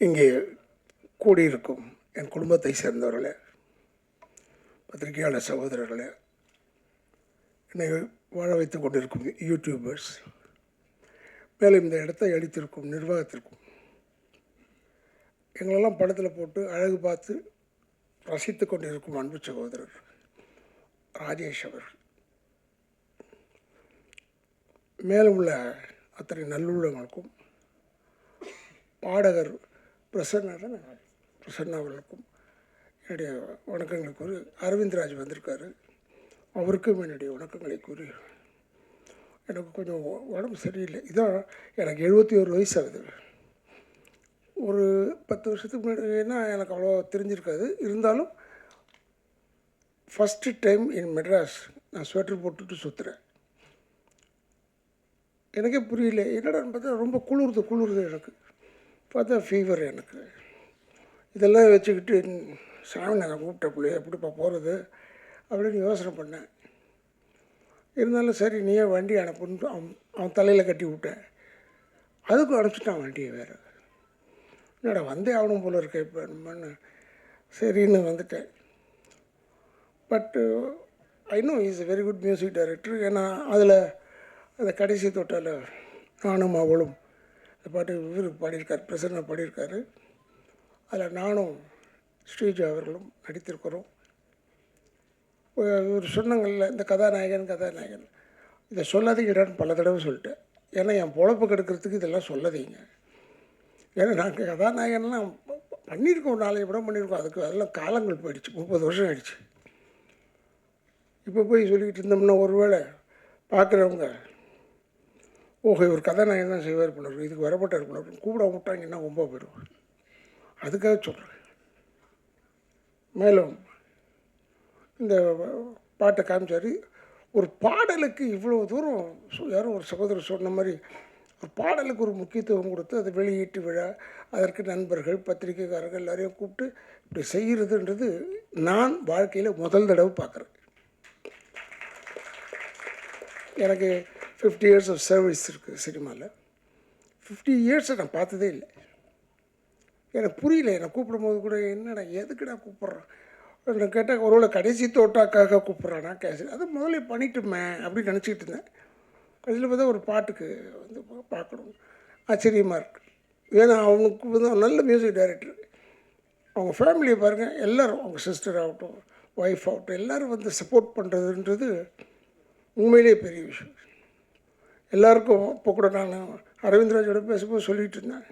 இங்கே கூடியிருக்கும் என் குடும்பத்தை சேர்ந்தவர்களே பத்திரிகையாளர் சகோதரர்களே என்னை வாழ வைத்துக் கொண்டிருக்கும் யூடியூபர்ஸ் மேலும் இந்த இடத்தை அளித்திருக்கும் நிர்வாகத்திற்கும் எங்களெல்லாம் படத்தில் போட்டு அழகு பார்த்து ரசித்து கொண்டிருக்கும் அன்பு சகோதரர் ராஜேஷ் அவர்கள். மேலும் உள்ள அத்தனை நல்லுள்ளங்களுக்கும் பாடகர் பிரசன்னா தானே? பிரசன்னா அவர்களுக்கும் என்னுடைய வணக்கங்களை கூறி அரவிந்த்ராஜ் வந்திருக்காரு. அவருக்கும் என்னுடைய வணக்கங்களை கூறி எனக்கு கொஞ்சம் உடம்பு சரியில்லை. இதான் எனக்கு எழுபத்தி ஒரு வயசு ஆகுது ஒரு பத்து வருஷத்துக்கு முன்னாடினா எனக்கு அவ்வளோ தெரிஞ்சிருக்காது. இருந்தாலும் ஃபஸ்ட்டு டைம் இன் மெட்ராஸ் நான் ஸ்வெட்டர் போட்டுட்டு சுற்றுறேன் எனக்கே புரியல. என்னடான்னு பார்த்தா ரொம்ப குளிருது குளிருது எனக்கு. பார்த்தா ஃபீவர் எனக்கு. இதெல்லாம் வச்சுக்கிட்டு சாமி நான் கூப்பிட்ட பிள்ளைய எப்படிப்பா போகிறது அப்படின்னு யோசனை பண்ணேன். இருந்தாலும் சரி நீயே வண்டி அனுப்புன்னு அவன் அவன் தலையில் கட்டி விட்டேன் அதுக்கும் அனுப்பிச்சிட்டான் வண்டியை வேறு. என்னடா வந்தே ஆகணும் போல இருக்க இப்போ நம்மன்னு சரின்னு வந்துட்டேன். But I know is very good music director ஏன்னா அதில் அந்த கடைசி தொட்டால் நானும் அவளும் பாட்டு இவர் பாடியிருக்கார் பிரசன்ன பாடியிருக்காரு. அதில் நானும் ஸ்ரீஜா அவர்களும் நடித்திருக்கிறோம். இவர் சொன்னங்களில் இந்த கதாநாயகன் கதாநாயகன் இதை சொல்லாதீங்கடான்னு பல தடவை சொல்லிட்டேன். ஏன்னா என் பொழப்பு கெடுக்கிறதுக்கு இதெல்லாம் சொல்லாதீங்க. ஏன்னா நாங்கள் கதாநாயகன்லாம் பண்ணியிருக்கோம் நாளைய படம் பண்ணியிருக்கோம். அதுக்கு அதெல்லாம் காலங்கள் போயிடுச்சு முப்பது வருஷம் ஆயிடுச்சு. இப்போ போய் சொல்லிக்கிட்டு இருந்தோம்னா ஒருவேளை பார்க்குறவங்க ஓஹோ இவர் கதாநாயகம் தான் செய்வார் பண்ணவர் இதுக்கு வரப்பட்டார் பண்ணவர் கூப்பிட விட்டாங்கன்னா ரொம்ப போயிடும் அதுக்காக சொல்கிறேன் மேலும் இந்த பாட்டை காமிச்சார். ஒரு பாடலுக்கு இவ்வளோ தூரம் யாரும் ஒரு சகோதரர் சொன்ன மாதிரி ஒரு பாடலுக்கு ஒரு முக்கியத்துவம் கொடுத்து அதை வெளியீட்டு விழா அதற்கு நண்பர்கள் பத்திரிக்கைக்காரர்கள் எல்லாரையும் கூப்பிட்டு இப்படி செய்கிறதுன்றது நான் வாழ்க்கையில் முதல் தடவை பார்க்குறேன். எனக்கு ஃபிஃப்டி இயர்ஸ் ஆஃப் சர்வீஸ் இருக்குது சினிமாவில் ஃபிஃப்டி இயர்ஸை நான் பார்த்ததே இல்லை. எனக்கு புரியல என்னை கூப்பிடும்போது கூட என்னடா எதுக்குடா கூப்பிட்றான் நான் கேட்டால் ஒருவேளை கடைசி தோட்டாக்காக கூப்பிட்றானா? கேசு அதை முதல்ல பண்ணிட்டுமே அப்படின்னு நினச்சிக்கிட்டு இருந்தேன். கடைசியில் பார்த்தா ஒரு பாட்டுக்கு வந்து பார்க்கணும். ஆச்சரியமாக இருக்கு. ஏன்னா அவனுக்கு வந்து நல்ல மியூசிக் டைரக்டர் அவங்க ஃபேமிலியை பாருங்கள் எல்லாரும் அவங்க சிஸ்டர் ஆகட்டும் ஒய்ஃப் ஆகட்டும் எல்லாரும் வந்து சப்போர்ட் பண்ணுறதுன்றது உண்மையிலேயே பெரிய விஷயம். எல்லாருக்கும் இப்போ கூட நான் அரவிந்த்ராஜோட பேசும்போது சொல்லிகிட்டு இருந்தேன்.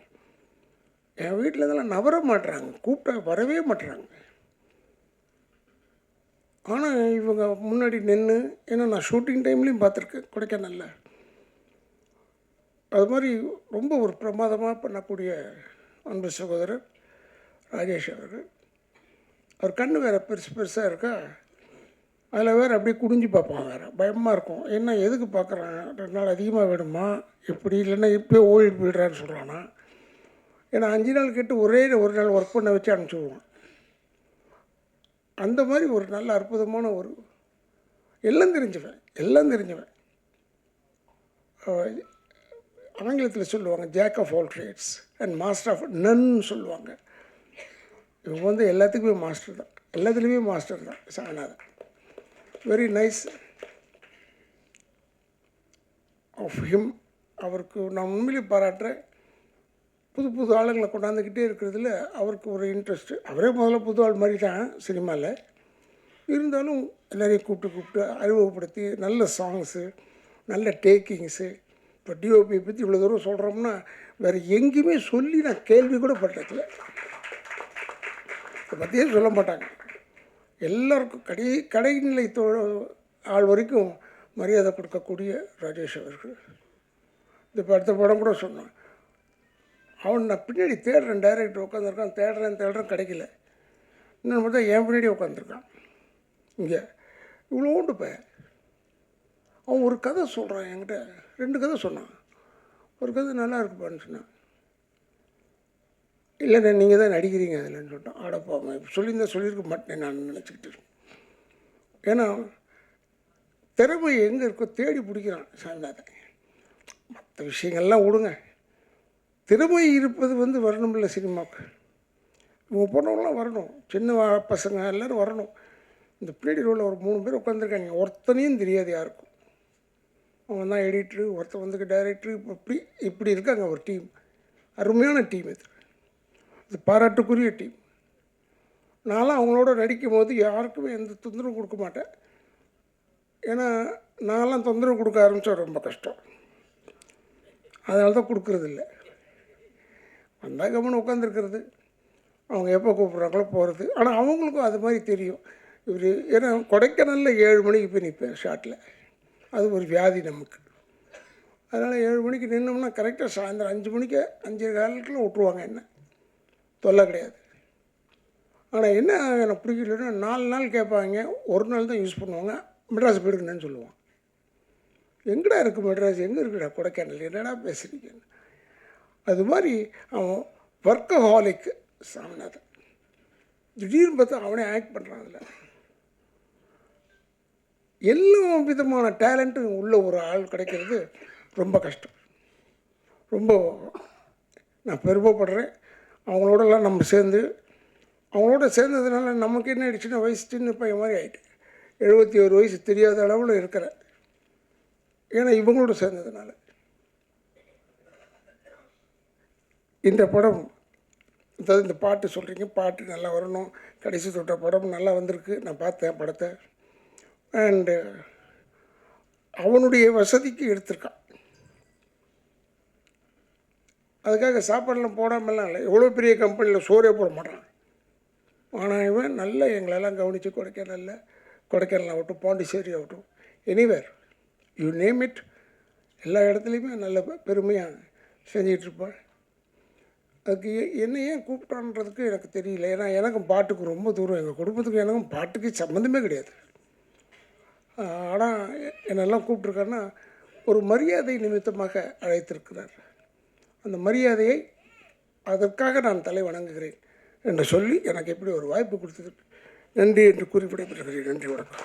என் வீட்டில் இதெல்லாம் நவர மாட்டுறாங்க கூப்பிட்டா வரவே மாட்டுறாங்க ஆனால் இவங்க முன்னாடி நின்று ஏன்னா நான் ஷூட்டிங் டைம்லேயும் பார்த்துருக்கேன் கொடைக்கானல்ல. அது மாதிரி ரொம்ப ஒரு பிரமாதமாக பண்ணக்கூடிய அன்பு சகோதரர் ராஜேஷ் அவர்கள். அவர் கண்ணு வேறு பெருசு பெருசாக இருக்கா? அதில் வேறு அப்படியே குடிஞ்சு பார்ப்பான் வேறு. பயமாக இருக்கும். என்ன எதுக்கு பார்க்குறான் ரெண்டு நாள் அதிகமாக வேணுமா? எப்படி? இல்லைன்னா இப்போ ஓடிட்டு போயிடுறான்னு சொல்கிறானா ஏன்னா அஞ்சு நாள் கேட்டு ஒரே ஒரு நாள் ஒர்க் பண்ண வச்சு அனுப்பிச்சி அந்த மாதிரி ஒரு நல்ல அற்புதமான ஒரு எல்லாம் தெரிஞ்சுவேன் எல்லாம் தெரிஞ்சுவேன். ஆங்கிலத்தில் சொல்லுவாங்க jack of all trades and master of none சொல்லுவாங்க. இவங்க வந்து எல்லாத்துக்குமே மாஸ்டர் தான். எல்லாத்துலேயுமே மாஸ்டர் தான். சாணாதான் வெரி நைஸ் ஆஃப் ஹிம் அவருக்கு நான் உண்மையிலேயே பாராட்டுறேன். புது புது ஆளுங்களை கொண்டாந்துக்கிட்டே இருக்கிறதுல அவருக்கு ஒரு இன்ட்ரெஸ்ட்டு அவரே முதல்ல புது ஆள் மாதிரி தான் சினிமாவில் இருந்தாலும் எல்லோரையும் கூப்பிட்டு கூப்பிட்டு அறிமுகப்படுத்தி நல்ல சாங்ஸு நல்ல டேக்கிங்ஸு இப்போ டிஓபியை பற்றி இவ்வளோ தூரம் சொல்கிறோம்னா வேறு எங்கேயுமே சொல்லி நான் கேள்வி கூட பட்டதில்லை. இதை பற்றியே சொல்ல மாட்டாங்க. எல்லாருக்கும் கடை கடைநிலை தோ ஆள் வரைக்கும் மரியாதை கொடுக்கக்கூடிய ராஜேஷ் அவர்கள். இந்த இப்போ அடுத்த படம் கூட சொன்னான். அவன் நான் பின்னாடி தேடுறேன் டைரக்டர் உட்காந்துருக்கான் தேடுறேன் தேடுறேன் கிடைக்கல. இன்னொன்று பார்த்தா என் பின்னாடி உட்காந்துருக்கான் இங்கே. இவ்வளோண்டு பையன் அவன் ஒரு கதை சொல்கிறான் என்கிட்ட. ரெண்டு கதை சொன்னான். ஒரு கதை நல்லா இருக்குப்பான்னு சொன்னான். இல்லைண்ணே நீங்கள் தான் நடிக்கிறீங்க அதில்ன்னு சொல்லிட்டான் ஆடப்பாம சொல்லியிருந்தா சொல்லியிருக்க மாட்டேன் நான் நினச்சிக்கிட்டு. ஏன்னா திறமை எங்கே இருக்கோ தேடி பிடிக்கிறான் சாமிநாதன் மற்ற விஷயங்கள்லாம் விடுங்க. திறமை இருப்பது வந்து வரணும்ல சினிமாவுக்கு. இவங்க போனவங்களாம் வரணும். சின்ன பசங்க எல்லோரும் வரணும். இந்த பின்னாடி ரோலில் ஒரு மூணு பேர் உட்காந்துருக்காங்க ஒருத்தனையும் தெரியாது யாருக்கும். அவங்க தான் எடிட்ரு ஒருத்தர் வந்துக்கு டைரக்டரு இப்படி இப்படி இருக்காங்க ஒரு டீம் அருமையான டீம் இது. இது பாராட்டுக்குரிய டீம் நான்லாம் அவங்களோட நடிக்கும் போது யாருக்குமே எந்த தொந்தரவு கொடுக்க மாட்டேன். ஏன்னா நான்லாம் தொந்தரவு கொடுக்க ஆரம்பித்தா ரொம்ப கஷ்டம். அதனால தான் கொடுக்குறதில்ல. வந்தால் கவனம் உட்காந்துருக்கிறது அவங்க எப்போ கூப்பிட்றாங்களோ போகிறது ஆனால் அவங்களுக்கும் அது மாதிரி தெரியும். இவர் ஏன்னா கொடைக்கானலில் ஏழு மணிக்கு போய் நிற்பேன் ஷாட்டில் அது ஒரு வியாதி நமக்கு. அதனால் ஏழு மணிக்கு நின்னோம்னா கரெக்டாக சாயந்தரம் அஞ்சு மணிக்கு அஞ்சு காலத்தில் விட்ருவாங்க என்ன. தொல்லை கிடையாது. ஆனால் என்ன எனக்கு பிடிக்கலன்னா நாலு நாள் கேட்பாங்க ஒரு நாள் தான் யூஸ் பண்ணுவாங்க மெட்ராஸ் போயிருக்கணும்னு சொல்லுவான் எங்கடா இருக்குது மெட்ராஸ்? எங்கே இருக்குடா கொடைக்கானல்? என்னடா பேசுகிறீங்க அது மாதிரி அவன் ஒர்க்கஹாலிக் சாமிநாதன். திடீர்னு பார்த்தா அவனே ஆக்ட் பண்ணுறான் அதில். எல்லா விதமான டேலண்ட்டும் உள்ள ஒரு ஆள் கிடைக்கிறது ரொம்ப கஷ்டம். ரொம்ப நான் பெருமைப்படுறேன். அவங்களோடலாம் நம்ம சேர்ந்து அவங்களோட சேர்ந்ததுனால நமக்கு என்ன ஆயிடுச்சுன்னா வயசு சின்ன பையன் மாதிரி ஆகிட்டு எழுபத்தி ஒரு வயசு தெரியாத அளவில் இருக்கிறேன் ஏன்னா இவங்களோட சேர்ந்ததுனால. இந்த படம் அதாவது இந்த பாட்டு சொல்கிறீங்க பாட்டு நல்லா வரணும். கடைசி தொட்ட படம் நல்லா வந்திருக்கு. நான் பார்த்தேன் படத்தை. அண்டு அவனுடைய வசதிக்கு எடுத்திருக்கான். அதுக்காக சாப்பாடெல்லாம் போடாமலாம் இல்லை. எவ்வளோ பெரிய கம்பெனியில் சோறே போட மாட்டான். ஆனால் இவன் நல்லா எங்களெல்லாம் கவனித்து கொடைக்கானலில் கொடைக்கானல் ஆகட்டும் பாண்டிச்சேரி ஆகட்டும் எனிவேர் யூ நேம் இட் எல்லா இடத்துலையுமே நல்ல பெருமையாக செஞ்சிகிட்ருப்பாள் அதுக்கு ஏ- ஏன் கூப்பிட்டான்றதுக்கு எனக்கு தெரியல. ஏன்னா எனக்கும் பாட்டுக்கு ரொம்ப தூரம். எங்கள் குடும்பத்துக்கு எனக்கும் பாட்டுக்கு சம்மந்தமே கிடையாது. ஆனால் என்னெல்லாம் கூப்பிட்ருக்காருன்னா ஒரு மரியாதை நிமித்தமாக அழைத்திருக்கிறார். அந்த மரியாதையை அதற்காக நான் தலை வணங்குகிறேன் என்று சொல்லி எனக்கு எப்படி ஒரு வாய்ப்பு கொடுத்ததற்கு நன்றி என்று கூறி விடைபெறுகிறேன். நன்றி வணக்கம்.